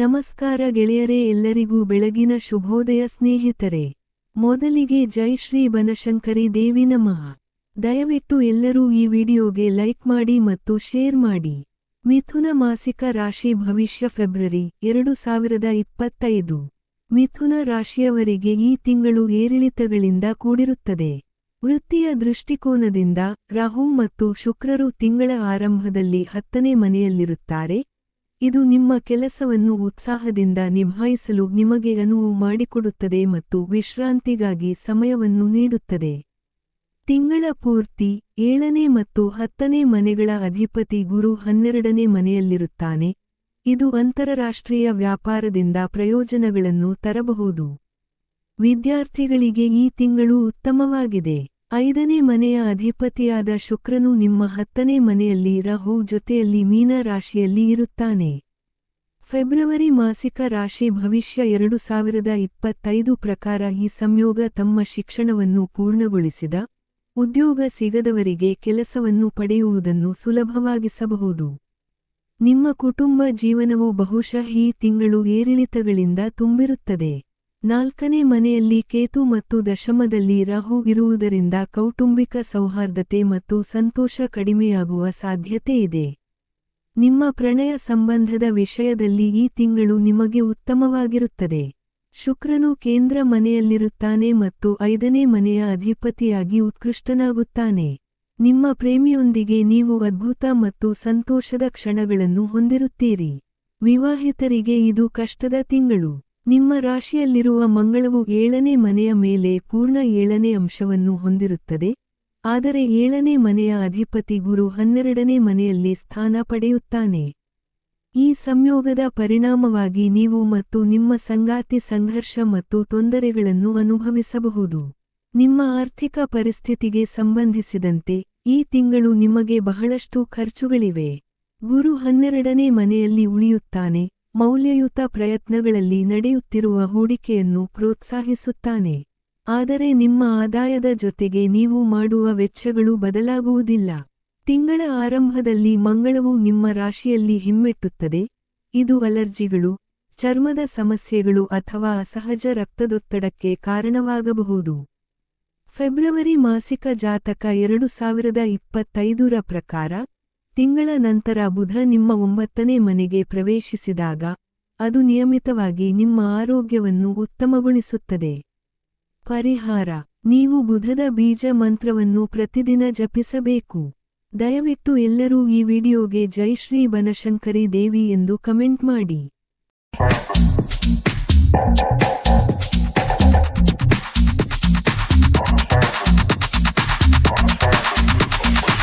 ನಮಸ್ಕಾರ ಗೆಳೆಯರೇ ಎಲ್ಲರಿಗೂ ಬೆಳಗಿನ ಶುಭೋದಯ ಸ್ನೇಹಿತರೆ. ಮೊದಲಿಗೆ ಜೈ ಶ್ರೀ ಬನಶಂಕರಿ ದೇವಿ ನಮಃ. ದಯವಿಟ್ಟು ಎಲ್ಲರೂ ಈ ವಿಡಿಯೋಗೆ ಲೈಕ್ ಮಾಡಿ ಮತ್ತು ಶೇರ್ ಮಾಡಿ. ಮಿಥುನ ಮಾಸಿಕ ರಾಶಿ ಭವಿಷ್ಯ ಫೆಬ್ರವರಿ ಎರಡು ಸಾವಿರದ ಇಪ್ಪತ್ತೈದು. ಮಿಥುನ ರಾಶಿಯವರಿಗೆ ಈ ತಿಂಗಳು ಏರಿಳಿತಗಳಿಂದ ಕೂಡಿರುತ್ತದೆ. ವೃತ್ತಿಯ ದೃಷ್ಟಿಕೋನದಿಂದ ರಾಹು ಮತ್ತು ಶುಕ್ರರು ತಿಂಗಳ ಆರಂಭದಲ್ಲಿ ಹತ್ತನೇ ಮನೆಯಲ್ಲಿರುತ್ತಾರೆ. ಇದು ನಿಮ್ಮ ಕೆಲಸವನ್ನು ಉತ್ಸಾಹದಿಂದ ನಿಭಾಯಿಸಲು ನಿಮಗೆ ಅನುವು ಮಾಡಿಕೊಡುತ್ತದೆ ಮತ್ತು ವಿಶ್ರಾಂತಿಗಾಗಿ ಸಮಯವನ್ನು ನೀಡುತ್ತದೆ. ತಿಂಗಳ ಪೂರ್ತಿ ಏಳನೇ ಮತ್ತು ಹತ್ತನೇ ಮನೆಗಳ ಅಧಿಪತಿ ಗುರು ಹನ್ನೆರಡನೇ ಮನೆಯಲ್ಲಿರುತ್ತಾನೆ. ಇದು ಅಂತರರಾಷ್ಟ್ರೀಯ ವ್ಯಾಪಾರದಿಂದ ಪ್ರಯೋಜನಗಳನ್ನು ತರಬಹುದು. ವಿದ್ಯಾರ್ಥಿಗಳಿಗೆ ಈ ತಿಂಗಳು ಉತ್ತಮವಾಗಿದೆ. ಐದನೇ ಮನೆಯ ಅಧಿಪತಿಯಾದ ಶುಕ್ರನು ನಿಮ್ಮ ಹತ್ತನೇ ಮನೆಯಲ್ಲಿ ರಹು ಜೊತೆಯಲ್ಲಿ ಮೀನ ರಾಶಿಯಲ್ಲಿ ಇರುತ್ತಾನೆ. ಫೆಬ್ರವರಿ ಮಾಸಿಕ ರಾಶಿ ಭವಿಷ್ಯ ಎರಡು ಸಾವಿರದ ಇಪ್ಪತ್ತೈದು ಪ್ರಕಾರ ಈ ಸಂಯೋಗ ತಮ್ಮ ಶಿಕ್ಷಣವನ್ನು ಪೂರ್ಣಗೊಳಿಸಿದ, ಉದ್ಯೋಗ ಸಿಗದವರಿಗೆ ಕೆಲಸವನ್ನು ಪಡೆಯುವುದನ್ನು ಸುಲಭವಾಗಿಸಬಹುದು. ನಿಮ್ಮ ಕುಟುಂಬ ಜೀವನವು ಬಹುಶಃ ಈ ತಿಂಗಳು ಏರಿಳಿತಗಳಿಂದ ತುಂಬಿರುತ್ತದೆ. ನಾಲ್ಕನೇ ಮನೆಯಲ್ಲಿ ಕೇತು ಮತ್ತು ದಶಮದಲ್ಲಿ ರಾಹು ಇರುವುದರಿಂದ ಕೌಟುಂಬಿಕ ಸೌಹಾರ್ದತೆ ಮತ್ತು ಸಂತೋಷ ಕಡಿಮೆಯಾಗುವ ಸಾಧ್ಯತೆ ಇದೆ. ನಿಮ್ಮ ಪ್ರಣಯ ಸಂಬಂಧದ ವಿಷಯದಲ್ಲಿ ಈ ತಿಂಗಳು ನಿಮಗೆ ಉತ್ತಮವಾಗಿರುತ್ತದೆ. ಶುಕ್ರನು ಕೇಂದ್ರ ಮನೆಯಲ್ಲಿರುತ್ತಾನೆ ಮತ್ತು ಐದನೇ ಮನೆಯ ಅಧಿಪತಿಯಾಗಿ ಉತ್ಕೃಷ್ಟನಾಗುತ್ತಾನೆ. ನಿಮ್ಮ ಪ್ರೇಮಿಯೊಂದಿಗೆ ನೀವು ಅದ್ಭುತ ಮತ್ತು ಸಂತೋಷದ ಕ್ಷಣಗಳನ್ನು ಹೊಂದಿರುತ್ತೀರಿ. ವಿವಾಹಿತರಿಗೆ ಇದು ಕಷ್ಟದ ತಿಂಗಳು. ನಿಮ್ಮ ರಾಶಿಯಲ್ಲಿರುವ ಮಂಗಳವು ಏಳನೇ ಮನೆಯ ಮೇಲೆ ಪೂರ್ಣ ಏಳನೇ ಅಂಶವನ್ನು ಹೊಂದಿರುತ್ತದೆ. ಆದರೆ ಏಳನೇ ಮನೆಯ ಅಧಿಪತಿ ಗುರು ಹನ್ನೆರಡನೇ ಮನೆಯಲ್ಲಿ ಸ್ಥಾನ ಪಡೆಯುತ್ತಾನೆ. ಈ ಸಂಯೋಗದ ಪರಿಣಾಮವಾಗಿ ನೀವು ಮತ್ತು ನಿಮ್ಮ ಸಂಗಾತಿ ಸಂಘರ್ಷ ಮತ್ತು ತೊಂದರೆಗಳನ್ನು ಅನುಭವಿಸಬಹುದು. ನಿಮ್ಮ ಆರ್ಥಿಕ ಪರಿಸ್ಥಿತಿಗೆ ಸಂಬಂಧಿಸಿದಂತೆ ಈ ತಿಂಗಳು ನಿಮಗೆ ಬಹಳಷ್ಟು ಖರ್ಚುಗಳಿವೆ. ಗುರು ಹನ್ನೆರಡನೇ ಮನೆಯಲ್ಲಿ ಉಳಿಯುತ್ತಾನೆ. ಮೌಲ್ಯಯುತ ಪ್ರಯತ್ನಗಳಲ್ಲಿ ನಡೆಯುತ್ತಿರುವ ಹೂಡಿಕೆಯನ್ನು ಪ್ರೋತ್ಸಾಹಿಸುತ್ತಾನೆ. ಆದರೆ ನಿಮ್ಮ ಆದಾಯದ ಜೊತೆಗೆ ನೀವು ಮಾಡುವ ವೆಚ್ಚಗಳು ಬದಲಾಗುವುದಿಲ್ಲ. ತಿಂಗಳ ಆರಂಭದಲ್ಲಿ ಮಂಗಳವು ನಿಮ್ಮ ರಾಶಿಯಲ್ಲಿ ಹಿಮ್ಮೆಟ್ಟುತ್ತದೆ. ಇದು ಅಲರ್ಜಿಗಳು, ಚರ್ಮದ ಸಮಸ್ಯೆಗಳು ಅಥವಾ ಅಸಹಜ ರಕ್ತದೊತ್ತಡಕ್ಕೆ ಕಾರಣವಾಗಬಹುದು. ಫೆಬ್ರವರಿ ಮಾಸಿಕ ಜಾತಕ ಎರಡು ಸಾವಿರದ ಇಪ್ಪತ್ತೈದರ ಪ್ರಕಾರ ತಿಂಗಳ ನಂತರ ಬುಧ ನಿಮ್ಮ ಒಂಬತ್ತನೇ ಮನೆಗೆ ಪ್ರವೇಶಿಸಿದಾಗ, ಅದು ನಿಯಮಿತವಾಗಿ ನಿಮ್ಮ ಆರೋಗ್ಯವನ್ನು ಉತ್ತಮಗೊಳಿಸುತ್ತದೆ. ಪರಿಹಾರ, ನೀವು ಬುಧದ ಬೀಜ ಮಂತ್ರವನ್ನು ಪ್ರತಿದಿನ ಜಪಿಸಬೇಕು. ದಯವಿಟ್ಟು ಎಲ್ಲರೂ ಈ ವಿಡಿಯೋಗೆ ಜೈ ಶ್ರೀ ಬನಶಂಕರಿ ದೇವಿ ಎಂದು ಕಮೆಂಟ್ ಮಾಡಿ.